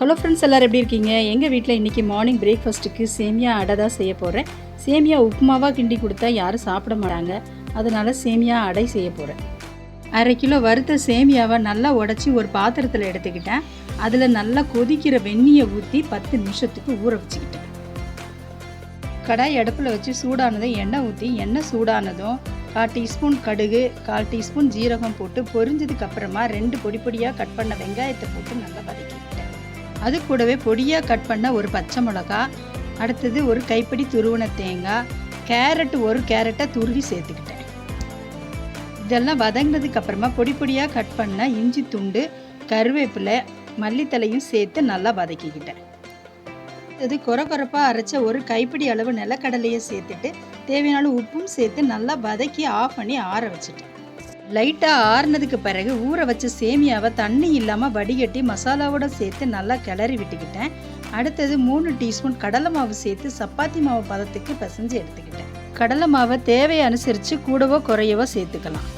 Hello friends எல்லோரும் எப்படி இருக்கீங்க? எங்கள் வீட்டில் இன்றைக்கி மார்னிங் பிரேக்ஃபாஸ்ட்டுக்கு சேமியா அடை தான் செய்ய போகிறேன் சேமியா உப்புமாவாக கிண்டி கொடுத்தா யாரும் சாப்பிட மாட்டாங்க. அதனால் சேமியா அடை செய்ய போகிறேன் அரை கிலோ வறுத்த சேமியாவை நல்லா உடச்சி ஒரு பாத்திரத்தில் எடுத்துக்கிட்டேன். அதில் நல்லா கொதிக்கிற வெந்நியை ஊற்றி பத்து நிமிஷத்துக்கு ஊற வச்சுக்கிட்டேன். கடாய் அடுப்பில் வச்சு சூடானதும் எண்ணெய் ஊற்றி எண்ணெய் சூடானதும் கால் டீஸ்பூன் கடுகு கால் டீஸ்பூன் ஜீரகம் போட்டு பொரிஞ்சதுக்கப்புறமா ரெண்டு பொடி பொடியாக கட் பண்ண வெங்காயத்தை போட்டு நல்லா வதக்கிக்கிட்டேன். அது கூடவே பொடியாக கட் பண்ண ஒரு பச்சை மிளகா அடுத்தது ஒரு கைப்பிடி துருவன தேங்காய் கேரட் ஒரு கேரட்டை துருவி சேர்த்துக்கிட்டேன். இதெல்லாம் வதங்கினதுக்கு அப்புறமா பொடி பொடியாக கட் பண்ண இஞ்சி துண்டு கருவேப்பிலை மல்லித்தலையும் சேர்த்து நல்லா வதக்கிக்கிட்டேன். இது கொர கொரப்பாக அரைச்ச ஒரு கைப்பிடி அளவு நிலக்கடலையை சேர்த்துட்டு தேவையான உப்பும் சேர்த்து நல்லா வதக்கி ஆஃப் பண்ணி ஆற வச்சுட்டேன். லைட்டாக ஆறுனதுக்கு பிறகு ஊற வச்ச சேமியாவை தண்ணி இல்லாமல் வடிகட்டி மசாலாவோட சேர்த்து நல்லா கிளறி விட்டுக்கிட்டேன். அடுத்தது மூணு டீஸ்பூன் கடலை மாவு சேர்த்து சப்பாத்தி மாவு பதத்துக்கு பிசைஞ்சு எடுத்துக்கிட்டேன். கடலை மாவை தேவையை அனுசரித்து கூடவோ குறையவோ சேர்த்துக்கலாம்.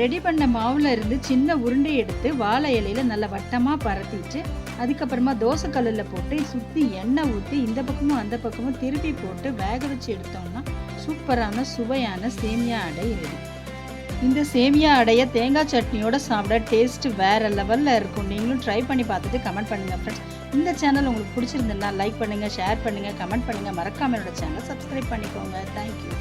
ரெடி பண்ண மாவுல இருந்து சின்ன உருண்டை எடுத்து வாழை இலையில நல்லா வட்டமாக பரத்திட்டு அதுக்கப்புறமா தோசை கல்லில் போட்டு சுற்றி எண்ணெய் ஊற்றி இந்த பக்கமும் அந்த பக்கமும் திருப்பி போட்டு வேக வச்சு எடுத்தோம்னா சூப்பரான சுவையான சேமியா அடை ரெடி. இந்த சேமியா அடைய தேங்காய் சட்னியோட சாப்பிட டேஸ்ட் வேற லெவலில் இருக்கும். நீங்களும் ட்ரை பண்ணி பார்த்துட்டு கமெண்ட் பண்ணுங்க ஃப்ரெண்ட்ஸ் இந்த சேனல் உங்களுக்கு பிடிச்சிருந்ததுன்னா லைக் பண்ணுங்கள் ஷேர் பண்ணுங்கள் கமெண்ட் பண்ணுங்கள் மறக்காம என்னோட சேனலை சப்ஸ்கிரைப் பண்ணிக்கோங்க. தேங்க்யூ